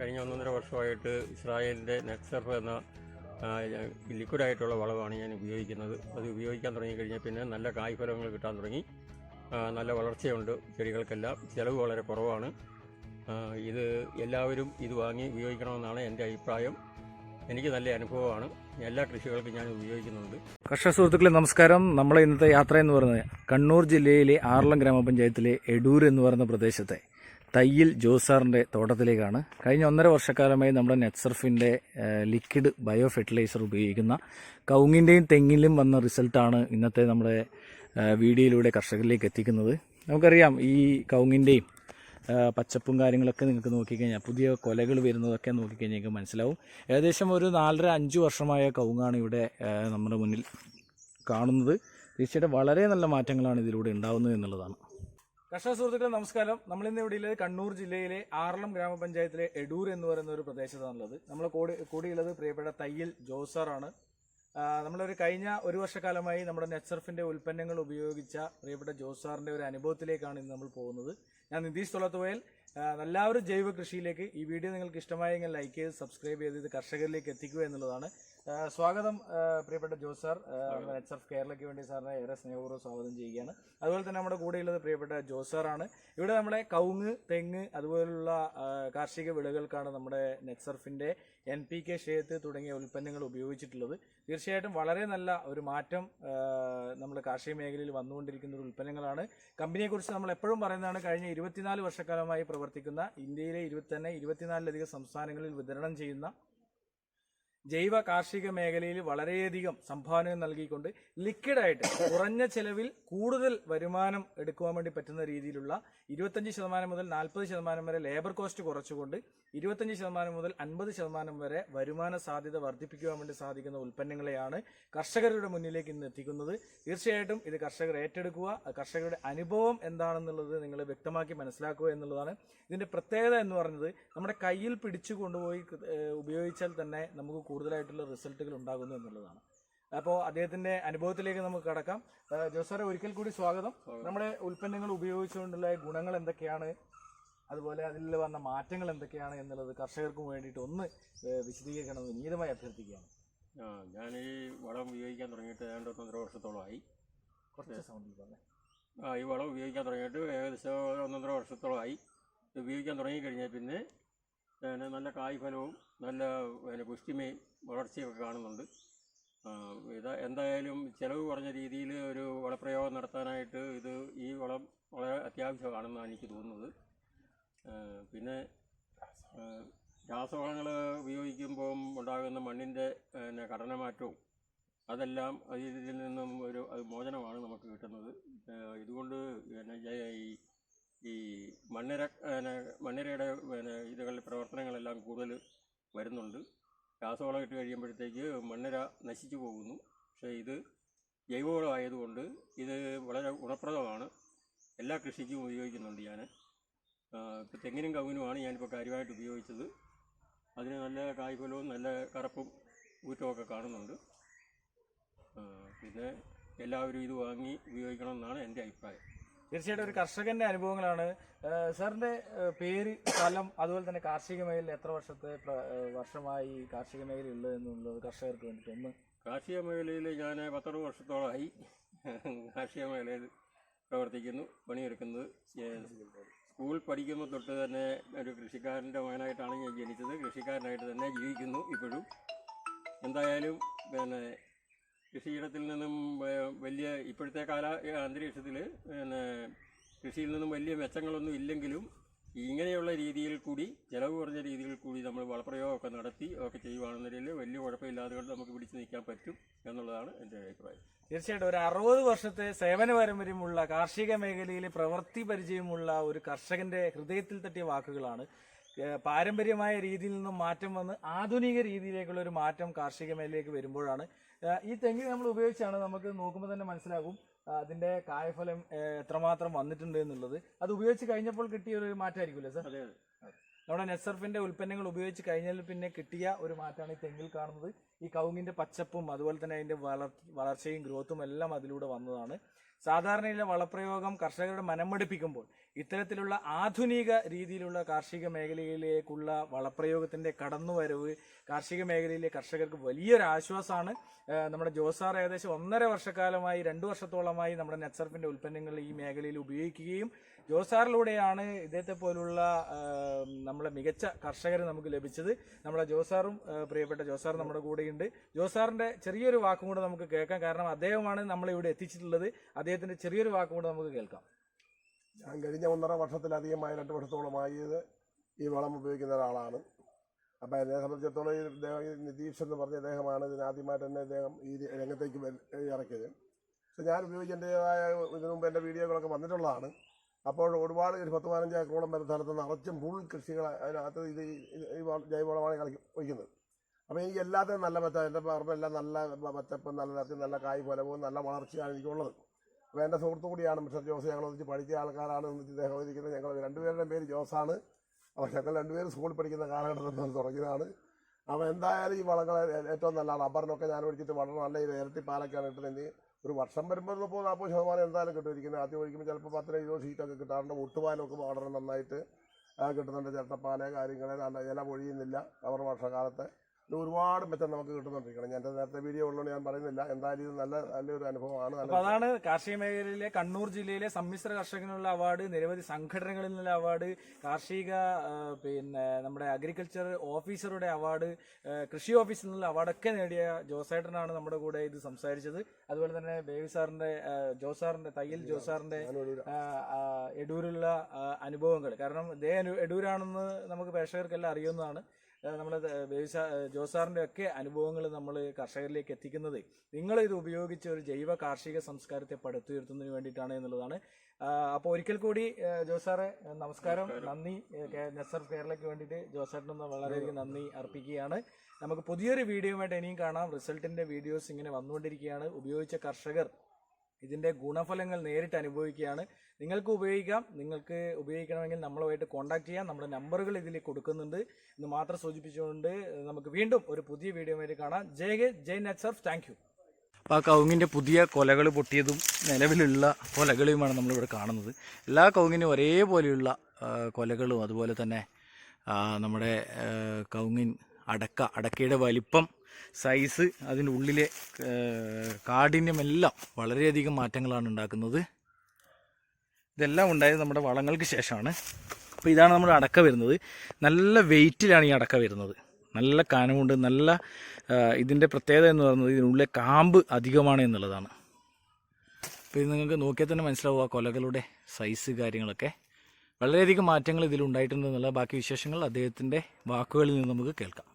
കഴിഞ്ഞ ഒന്നൊന്നര വർഷമായിട്ട് ഇസ്രായേലിന്റെ നെക്സർഫ് എന്ന ലിക്വിഡായിട്ടുള്ള വളമാണ് ഞാൻ ഉപയോഗിക്കുന്നത്. അത് ഉപയോഗിക്കാൻ തുടങ്ങിക്കഴിഞ്ഞാൽ പിന്നെ നല്ല കായ്ഫലങ്ങൾ കിട്ടാൻ തുടങ്ങി. നല്ല വളർച്ചയുണ്ട് ചെടികൾക്കെല്ലാം. ചിലവ് വളരെ കുറവാണ്. ഇത് എല്ലാവരും ഇത് വാങ്ങി ഉപയോഗിക്കണമെന്നാണ് എന്റെ അഭിപ്രായം. എനിക്ക് നല്ല അനുഭവമാണ്. എല്ലാ കൃഷികൾക്കും ഞാൻ ഉപയോഗിക്കുന്നുണ്ട്. കർഷക സുഹൃത്തുക്കളെ നമസ്കാരം. നമ്മളെ ഇന്നത്തെ യാത്ര എന്ന് പറയുന്നത് കണ്ണൂർ ജില്ലയിലെ ആറളം ഗ്രാമപഞ്ചായത്തിലെ എടൂർ എന്ന് പറയുന്ന പ്രദേശത്തെ. തയ്യിൽ ജോസാറിന്റെ തോട്ടത്തിലേക്കാണ്. കഴിഞ്ഞ ഒന്നര വർഷക്കാലമായി നമ്മുടെ നെറ്റ്സർഫിന്റെ ലിക്വിഡ് ബയോ ഫെർട്ടിലൈസർ ഉപയോഗിക്കുന്ന കൗങ്ങിന്റെയും തെങ്ങിലും വന്ന റിസൾട്ടാണ് ഇന്നത്തെ നമ്മുടെ വീഡിയോയിലൂടെ കർഷകരിലേക്ക് എത്തിക്കുന്നത്. നമുക്കറിയാം ഈ കൗങ്ങിന്റെയും പച്ചപ്പും കാര്യങ്ങളൊക്കെ നിങ്ങൾക്ക് നോക്കിക്കഴിഞ്ഞാൽ പുതിയ കൊലകൾ വരുന്നതൊക്കെ നോക്കിക്കഴിഞ്ഞാൽ നിങ്ങൾക്ക് മനസ്സിലാവും. ഏകദേശം ഒരു നാലര അഞ്ച് വർഷമായ കൗങ്ങാണ് ഇവിടെ നമ്മുടെ മുന്നിൽ കാണുന്നത്. തീർച്ചയായിട്ടും വളരെ നല്ല മാറ്റങ്ങളാണ് ഇതിലൂടെ ഉണ്ടാകുന്നത് എന്നുള്ളതാണ്. കർഷക സുഹൃത്തുക്കളെ നമസ്കാരം. നമ്മൾ ഇന്ന് ഇവിടെ കണ്ണൂർ ജില്ലയിലെ ആറളം ഗ്രാമപഞ്ചായത്തിലെ എടൂർ എന്ന് പറയുന്ന ഒരു പ്രദേശത്താണുള്ളത്. നമ്മൾ കൂടി കൂടിയുള്ളത് പ്രിയപ്പെട്ട തയ്യൽ ജോസാറാണ് നമ്മളൊരു കഴിഞ്ഞ ഒരു വർഷക്കാലമായി നമ്മുടെ നെറ്റ്സർഫിന്റെ ഉൽപ്പന്നങ്ങൾ ഉപയോഗിച്ച പ്രിയപ്പെട്ട ജോസാറിന്റെ ഒരു അനുഭവത്തിലേക്കാണ് ഇന്ന് നമ്മൾ പോകുന്നത്. ഞാൻ നിതീഷ് തൊളത്തുവയൽ ആ, എല്ലാവരും ജൈവ കൃഷിയിലേക്ക് ഈ വീഡിയോ നിങ്ങൾക്ക് ഇഷ്ടമായെങ്കിൽ ലൈക്ക് ചെയ്ത് സബ്സ്ക്രൈബ് ചെയ്ത് കർഷകരിലേക്ക് എത്തിക്കുക എന്നുള്ളതാണ്. സ്വാഗതം പ്രിയപ്പെട്ട ജോസ് സാർ. നെറ്റ്സർഫ് കേരളയ്ക്ക് വേണ്ടി സാറിനെ ഏറെ സ്നേഹപൂർവം സ്വാഗതം ചെയ്യുകയാണ്. അതുപോലെ തന്നെ നമ്മുടെ കൂടെയുള്ളത് പ്രിയപ്പെട്ട ജോസ് സാറാണ്. ഇവിടെ നമ്മുടെ കൗങ്ങ് തെങ്ങ് അതുപോലുള്ള കാർഷിക വിളകൾക്കാണ് നമ്മുടെ നെറ്റ്സർഫിന്റെ എൻ പി കെ ഷേത്ത് തുടങ്ങിയ ഉൽപ്പന്നങ്ങൾ ഉപയോഗിച്ചിട്ടുള്ളത്. തീർച്ചയായിട്ടും വളരെ നല്ല ഒരു മാറ്റം നമ്മുടെ കാർഷിക മേഖലയിൽ വന്നുകൊണ്ടിരിക്കുന്ന ഒരു ഉൽപ്പന്നങ്ങളാണ്. കമ്പനിയെക്കുറിച്ച് നമ്മൾ എപ്പോഴും പറയുന്നതാണ് കഴിഞ്ഞ ഇരുപത്തിനാല് വർഷക്കാലമായി പ്രവർത്തിക്കുന്ന ഇന്ത്യയിലെ ഇരുപത്തി തന്നെ ഇരുപത്തിനാലിലധികം സംസ്ഥാനങ്ങളിൽ വിതരണം ചെയ്യുന്ന ജൈവ കാർഷിക മേഖലയിൽ വളരെയധികം സംഭാവനകൾ നൽകിക്കൊണ്ട് ലിക്വിഡായിട്ട് കുറഞ്ഞ ചെലവിൽ കൂടുതൽ വരുമാനം എടുക്കുവാൻ വേണ്ടി പറ്റുന്ന രീതിയിലുള്ള ഇരുപത്തഞ്ച് ശതമാനം മുതൽ നാൽപ്പത് ശതമാനം വരെ ലേബർ കോസ്റ്റ് കുറച്ചുകൊണ്ട് ഇരുപത്തഞ്ച് ശതമാനം മുതൽ അൻപത് ശതമാനം വരെ വരുമാന സാധ്യത വർദ്ധിപ്പിക്കുവാൻ വേണ്ടി സാധിക്കുന്ന ഉൽപ്പന്നങ്ങളെയാണ് കർഷകരുടെ മുന്നിലേക്ക് ഇന്ന് എത്തിക്കുന്നത്. തീർച്ചയായിട്ടും ഇത് കർഷകർ ഏറ്റെടുക്കുക കർഷകരുടെ അനുഭവം എന്താണെന്നുള്ളത് നിങ്ങൾ വ്യക്തമാക്കി മനസ്സിലാക്കുക എന്നുള്ളതാണ്. ഇതിന്റെ പ്രത്യേകത എന്ന് പറഞ്ഞത് നമ്മുടെ കയ്യിൽ പിടിച്ചു കൊണ്ടുപോയി ഉപയോഗിച്ചാൽ തന്നെ നമുക്ക് കൂടുതലായിട്ടുള്ള റിസൾട്ടുകൾ ഉണ്ടാകുന്നു എന്നുള്ളതാണ്. അപ്പോൾ അദ്ദേഹത്തിന്റെ അനുഭവത്തിലേക്ക് നമുക്ക് കടക്കാം. ജോസാറെ ഒരിക്കൽ കൂടി സ്വാഗതം. നമ്മുടെ ഉൽപ്പന്നങ്ങൾ ഉപയോഗിച്ചുകൊണ്ടുള്ള ഗുണങ്ങൾ എന്തൊക്കെയാണ്? അതുപോലെ അതിൽ വന്ന മാറ്റങ്ങൾ എന്തൊക്കെയാണ് എന്നുള്ളത് കർഷകർക്ക് വേണ്ടിയിട്ട് ഒന്ന് വിശദീകരിക്കണം വിശദീകരിക്കണമെന്ന് വിനീതമായി അഭ്യർത്ഥിക്കുകയാണ്. ആ, ഞാൻ ഈ വളം ഉപയോഗിക്കാൻ തുടങ്ങിയിട്ട് ഏതാണ്ട് ഒന്നൊന്നര വർഷത്തോളമായി. കുറച്ച് സൗണ്ടിൽ പറഞ്ഞേ. ആ, ഈ വളം ഉപയോഗിക്കാൻ തുടങ്ങിയിട്ട് ഏകദേശം ഒന്നൊന്നര വർഷത്തോളമായി. ഉപയോഗിക്കാൻ തുടങ്ങിക്കഴിഞ്ഞാൽ പിന്നെ പിന്നെ നല്ല കായ്ഫലവും നല്ല പിന്നെ പുഷ്ടിമയും വളർച്ചയൊക്കെ കാണുന്നുണ്ട്. ഇത് എന്തായാലും ചിലവ് കുറഞ്ഞ രീതിയിൽ ഒരു വളപ്രയോഗം നടത്താനായിട്ട് ഇത് ഈ വളം വളരെ അത്യാവശ്യമാണെന്നാണ് എനിക്ക് തോന്നുന്നത്. പിന്നെ രാസവളങ്ങൾ ഉപയോഗിക്കുമ്പോൾ ഉണ്ടാകുന്ന മണ്ണിന്റെ പിന്നെ ഘടനമാറ്റവും അതെല്ലാം അതിൽ നിന്നും ഒരു മോചനമാണ് നമുക്ക് കിട്ടുന്നത്. ഇതുകൊണ്ട് പിന്നെ ഈ ഈ മണ്ണിര മണ്ണിരയുടെ പിന്നെ ഇതുകളിൽ പ്രവർത്തനങ്ങളെല്ലാം കൂടുതൽ വരുന്നുണ്ട്. രാസവളം ഇട്ട് കഴിയുമ്പോഴത്തേക്ക് മണ്ണിര നശിച്ചു പോകുന്നു. പക്ഷേ ഇത് ജൈവവളമായതുകൊണ്ട് ഇത് വളരെ ഗുണപ്രദമാണ്. എല്ലാ കൃഷിക്കും ഉപയോഗിക്കുന്നുണ്ട് ഞാൻ. ഇപ്പോൾ തെങ്ങിനും കവിനുമാണ് ഞാനിപ്പോൾ കാര്യമായിട്ട് ഉപയോഗിച്ചത്. അതിന് നല്ല കായ്ഫലവും നല്ല കറുപ്പും ഊറ്റമൊക്കെ കാണുന്നുണ്ട്. പിന്നെ എല്ലാവരും ഇത് വാങ്ങി ഉപയോഗിക്കണമെന്നാണ് എന്റെ അഭിപ്രായം. തീർച്ചയായിട്ടും ഒരു കർഷകന്റെ അനുഭവങ്ങളാണ്. സാറിന്റെ പേര് സ്ഥലം അതുപോലെ തന്നെ കാർഷിക മേഖലയിൽ എത്ര വർഷത്തെ വർഷമായി കാർഷിക മേഖല ഉള്ളത് എന്നുള്ളത് കർഷകർക്ക് വേണ്ടിയിട്ട് ഒന്ന് കാർഷിക മേഖലയിൽ ഞാൻ പത്തറുപത് വർഷത്തോളമായി കാർഷിക മേഖലയിൽ പ്രവർത്തിക്കുന്നു പണിയെടുക്കുന്നത്. സ്കൂൾ പഠിക്കുമ്പോൾ തൊട്ട് തന്നെ ഒരു കൃഷിക്കാരന്റെ മകനായിട്ടാണ് ഞാൻ ജനിച്ചത്. കൃഷിക്കാരനായിട്ട് തന്നെ ജീവിക്കുന്നു ഇപ്പോഴും. എന്തായാലും പിന്നെ കൃഷിയിടത്തിൽ നിന്നും വലിയ ഇപ്പോഴത്തെ കാല അന്തരീക്ഷത്തിൽ കൃഷിയിൽ നിന്നും വലിയ മെച്ചങ്ങളൊന്നും ഇല്ലെങ്കിലും ഇങ്ങനെയുള്ള രീതിയിൽ കൂടി ചിലവ് കുറഞ്ഞ രീതിയിൽ കൂടി നമ്മൾ വളപ്രയോഗമൊക്കെ നടത്തി ഒക്കെ ചെയ്യുവാണെന്നുണ്ടെങ്കിൽ വലിയ കുഴപ്പമില്ലാതെ കൊണ്ട് നമുക്ക് പിടിച്ചു നിൽക്കാൻ പറ്റും എന്നുള്ളതാണ് എന്റെ അഭിപ്രായം. തീർച്ചയായിട്ടും ഒരു അറുപത് വർഷത്തെ സേവന പാരമ്പര്യമുള്ള കാർഷിക മേഖലയിൽ പ്രവൃത്തി പരിചയമുള്ള ഒരു കർഷകന്റെ ഹൃദയത്തിൽ തട്ടിയ വാക്കുകളാണ് പാരമ്പര്യമായ രീതിയിൽ നിന്നും മാറ്റം വന്ന് ആധുനിക രീതിയിലേക്കുള്ള ഒരു മാറ്റം കാർഷിക മേഖലയിലേക്ക് വരുമ്പോഴാണ്. ഈ തെങ്ങ് നമ്മൾ ഉപയോഗിച്ചാണ് നമുക്ക് നോക്കുമ്പോൾ തന്നെ മനസ്സിലാകും അതിന്റെ കായഫലം എത്രമാത്രം വന്നിട്ടുണ്ട് എന്നുള്ളത്. അത് ഉപയോഗിച്ച് കഴിഞ്ഞപ്പോൾ കിട്ടിയ ഒരു മാറ്റമായിരിക്കുമല്ലോ സാർ? നമ്മുടെ നെസർഫിന്റെ ഉൽപ്പന്നങ്ങൾ ഉപയോഗിച്ച് കഴിഞ്ഞാൽ പിന്നെ കിട്ടിയ ഒരു മാറ്റമാണ് ഈ തെങ്ങിൽ കാണുന്നത്. ഈ കവുങ്ങിന്റെ പച്ചപ്പും അതുപോലെ തന്നെ അതിന്റെ വളർ വളർച്ചയും ഗ്രോത്തും എല്ലാം അതിലൂടെ വന്നതാണ്. സാധാരണയിലെ വളപ്രയോഗം കർഷകരുടെ മനമടുപ്പിക്കുമ്പോൾ ഇത്തരത്തിലുള്ള ആധുനിക രീതിയിലുള്ള കാർഷിക മേഖലയിലേക്കുള്ള വളപ്രയോഗത്തിന്റെ കടന്നുവരവ് കാർഷിക മേഖലയിലെ കർഷകർക്ക് വലിയൊരു ആശ്വാസമാണ്. നമ്മുടെ ജോസാർ ഏകദേശം ഒന്നര വർഷക്കാലമായി രണ്ടു വർഷത്തോളമായി നമ്മുടെ നെറ്റ്സർഫിന്റെ ഉൽപ്പന്നങ്ങൾ ഈ മേഖലയിൽ ഉപയോഗിക്കുകയും ജോസാറിലൂടെയാണ് ഇദ്ദേഹത്തെ പോലുള്ള നമ്മളെ മികച്ച കർഷകർ നമുക്ക് ലഭിച്ചത്. നമ്മുടെ ജോസാറും പ്രിയപ്പെട്ട ജോസാർ നമ്മുടെ കൂടെയുണ്ട്. ജോസാറിന്റെ ചെറിയൊരു വാക്കും കൂടെ നമുക്ക് കേൾക്കാം. കാരണം അദ്ദേഹമാണ് നമ്മളെ ഇവിടെ എത്തിച്ചിട്ടുള്ളത്. അദ്ദേഹത്തിന്റെ ചെറിയൊരു വാക്കും കൂടെ നമുക്ക് കേൾക്കാം. ഞാൻ കഴിഞ്ഞ ഒന്നര വർഷത്തിലധികമായി രണ്ട് വർഷത്തോളമായി ഈ വളം ഉപയോഗിക്കുന്ന ഒരാളാണ്. അപ്പോൾ എന്നെ സംബന്ധിച്ചിടത്തോളം ഈ ഇദ്ദേഹം നിതീഷ് എന്ന് പറഞ്ഞ അദ്ദേഹമാണ് ഇതിനാദ്യമായിട്ട് തന്നെ ഇദ്ദേഹം ഈ രംഗത്തേക്ക് ഇറക്കിയത്. പക്ഷെ ഞാൻ ഉപയോഗിച്ചതിന്റെതായ ഇതിനു മുമ്പ് എന്റെ വീഡിയോകളൊക്കെ വന്നിട്ടുള്ളതാണ്. അപ്പോൾ ഒരുപാട് ഒരു പത്ത് പതിനഞ്ച് ഏക്കറോളം വരെ സ്ഥലത്ത് നിറച്ചും ഫുൾ കൃഷികൾ അതിനകത്ത് ഇത് ജൈവവളമാണ് കളി വയ്ക്കുന്നത് അപ്പോൾ എനിക്ക് എല്ലാത്തിനും നല്ല മെച്ച എന്റെ പറമ്പെല്ലാം നല്ല മെച്ചപ്പും നല്ല നിറച്ചും നല്ല കായ് ഫലവും നല്ല വളർച്ചയാണ് എനിക്കുള്ളത്. അപ്പോൾ എന്റെ സുഹൃത്തു കൂടിയാണ് മിസ്റ്റർ ജോസ്. ഞങ്ങൾ ഒന്നിച്ച് പഠിച്ച ആൾക്കാരാണ്. ഒന്നിച്ച് ഇദ്ദേഹം ഇരിക്കുന്നത് ഞങ്ങൾ രണ്ടുപേരുടെയും പേര് ജോസാണ്. അപ്പോൾ ഞങ്ങൾ രണ്ടുപേരും സ്കൂളിൽ പഠിക്കുന്ന കാലഘട്ടത്തിൽ നിന്ന് തുടങ്ങിയതാണ്. അപ്പോൾ എന്തായാലും ഈ വളങ്ങൾ ഏറ്റവും നല്ല റബ്ബറിനൊക്കെ ഞാൻ ഒഴിച്ചിട്ട് വളരെ നല്ല ഇരട്ടി പാലൊക്കെയാണ് ഇട്ടിരുന്നത്. ഒരു വർഷം വരുമ്പോൾ ഇപ്പോൾ നാൽപ്പത് ശതമാനം എന്തായാലും കിട്ടുമായിരിക്കുന്നത് ആദ്യം ഒഴിക്കുമ്പോൾ ചിലപ്പോൾ പത്തിന് ഇരുപത് ഷീറ്റൊക്കെ കിട്ടാറുണ്ട്. ഒട്ടുപാലൊക്കെ വളരെ നന്നായിട്ട്. കിട്ടുന്നുണ്ട്. ചിരട്ടപ്പാൽ കാര്യങ്ങൾ ഇല പൊഴിയുന്നില്ല. അവർ വർഷകാലത്ത്. ഇത് ഒരുപാട് മെച്ചം നമുക്ക് കിട്ടുന്നുണ്ടിരിക്കണം ഞാൻ നേരത്തെ വീഡിയോ ഉള്ളതുകൊണ്ട് ഞാൻ പറയുന്നില്ല. എന്തായാലും ഇത് നല്ല നല്ലൊരു അനുഭവമാണ്. അപ്പൊ അതാണ് കാർഷിക മേഖലയിലെ കണ്ണൂർ ജില്ലയിലെ സമ്മിശ്ര കർഷകനുള്ള അവാർഡ് നിരവധി സംഘടനകളിൽ നിന്നുള്ള അവാർഡ് കാർഷിക പിന്നെ നമ്മുടെ അഗ്രികൾച്ചർ ഓഫീസറുടെ അവാർഡ് കൃഷി ഓഫീസിൽ നിന്നുള്ള അവാർഡൊക്കെ നേടിയ ജോസേട്ടനാണ് നമ്മുടെ കൂടെ ഇത് സംസാരിച്ചത്. അതുപോലെ തന്നെ ബേബി സാറിന്റെ ജോസാറിന്റെ തയ്യൽ ജോസാറിന്റെ എടൂരുള്ള അനുഭവങ്ങൾ. കാരണം ഇതേ എടൂരാണെന്ന് നമുക്ക് പ്രേക്ഷകർക്കെല്ലാം അറിയുന്നതാണ്. നമ്മുടെ ബേബി ജോസാറിന്റെ ഒക്കെ അനുഭവങ്ങൾ നമ്മൾ കർഷകരിലേക്ക് എത്തിക്കുന്നത്. നിങ്ങൾ ഇത് ഉപയോഗിച്ച് ഒരു ജൈവ കാർഷിക സംസ്കാരത്തെ പടുത്തുയർത്തുന്നതിന് വേണ്ടിയിട്ടാണ് എന്നുള്ളതാണ്. അപ്പോൾ ഒരിക്കൽ കൂടി ജോസാറെ നമസ്കാരം. നന്ദി. നെസർ കേരളയ്ക്ക് വേണ്ടിയിട്ട് ജോസാറിനൊന്ന് വളരെയധികം നന്ദി അർപ്പിക്കുകയാണ്. നമുക്ക് പുതിയൊരു വീഡിയോയുമായിട്ട് ഇനിയും കാണാം. റിസൾട്ടിന്റെ വീഡിയോസ് ഇങ്ങനെ വന്നുകൊണ്ടിരിക്കുകയാണ്. ഉപയോഗിച്ച കർഷകർ ഇതിന്റെ ഗുണഫലങ്ങൾ നേരിട്ട് അനുഭവിക്കുകയാണ്. നിങ്ങൾക്ക് ഉപയോഗിക്കാം. നിങ്ങൾക്ക് ഉപയോഗിക്കണമെങ്കിൽ നമ്മളുമായിട്ട് കോൺടാക്ട് ചെയ്യാം. നമ്മുടെ നമ്പറുകൾ ഇതിൽ കൊടുക്കുന്നുണ്ട്. എന്ന് മാത്രം സൂചിപ്പിച്ചുകൊണ്ട് നമുക്ക് വീണ്ടും ഒരു പുതിയ വീഡിയോ കാണാം. ജയ് ഹെ ജയ് നെറ്റ്സർഫ് താങ്ക് യു അപ്പോൾ ആ കവുങ്ങിന്റെ പുതിയ കൊലകൾ പൊട്ടിയതും നിലവിലുള്ള കൊലകളെയുമാണ് നമ്മളിവിടെ കാണുന്നത്. എല്ലാ കവുങ്ങിനും ഒരേപോലെയുള്ള കൊലകളും അതുപോലെ തന്നെ നമ്മുടെ കൗങ്ങിൻ അടക്ക അടക്കയുടെ വലിപ്പം സൈസ് അതിന്റെ ഉള്ളിലെ കാഠിന്യമെല്ലാം വളരെയധികം മാറ്റങ്ങളാണ് ഉണ്ടാക്കുന്നത്. ഇതെല്ലാം ഉണ്ടായത് നമ്മുടെ വളങ്ങൾക്ക് ശേഷമാണ്. അപ്പോൾ ഇതാണ് നമ്മുടെ അടക്ക വരുന്നത്. നല്ല വെയിറ്റിലാണ് ഈ അടക്ക വരുന്നത്. നല്ല കാനമുണ്ട് നല്ല ഇതിന്റെ പ്രത്യേകത എന്ന് പറയുന്നത് ഇതിനുള്ളിലെ കാമ്പ് അധികമാണ് എന്നുള്ളതാണ്. അപ്പോൾ ഇത് നിങ്ങൾക്ക് നോക്കിയാൽ തന്നെ മനസ്സിലാവും ആ കൊലകളുടെ സൈസ് കാര്യങ്ങളൊക്കെ. വളരെയധികം മാറ്റങ്ങൾ ഇതിലുണ്ടായിട്ടുണ്ട് എന്നുള്ള ബാക്കി വിശേഷങ്ങൾ അദ്ദേഹത്തിന്റെ വാക്കുകളിൽ നിന്ന് നമുക്ക് കേൾക്കാം.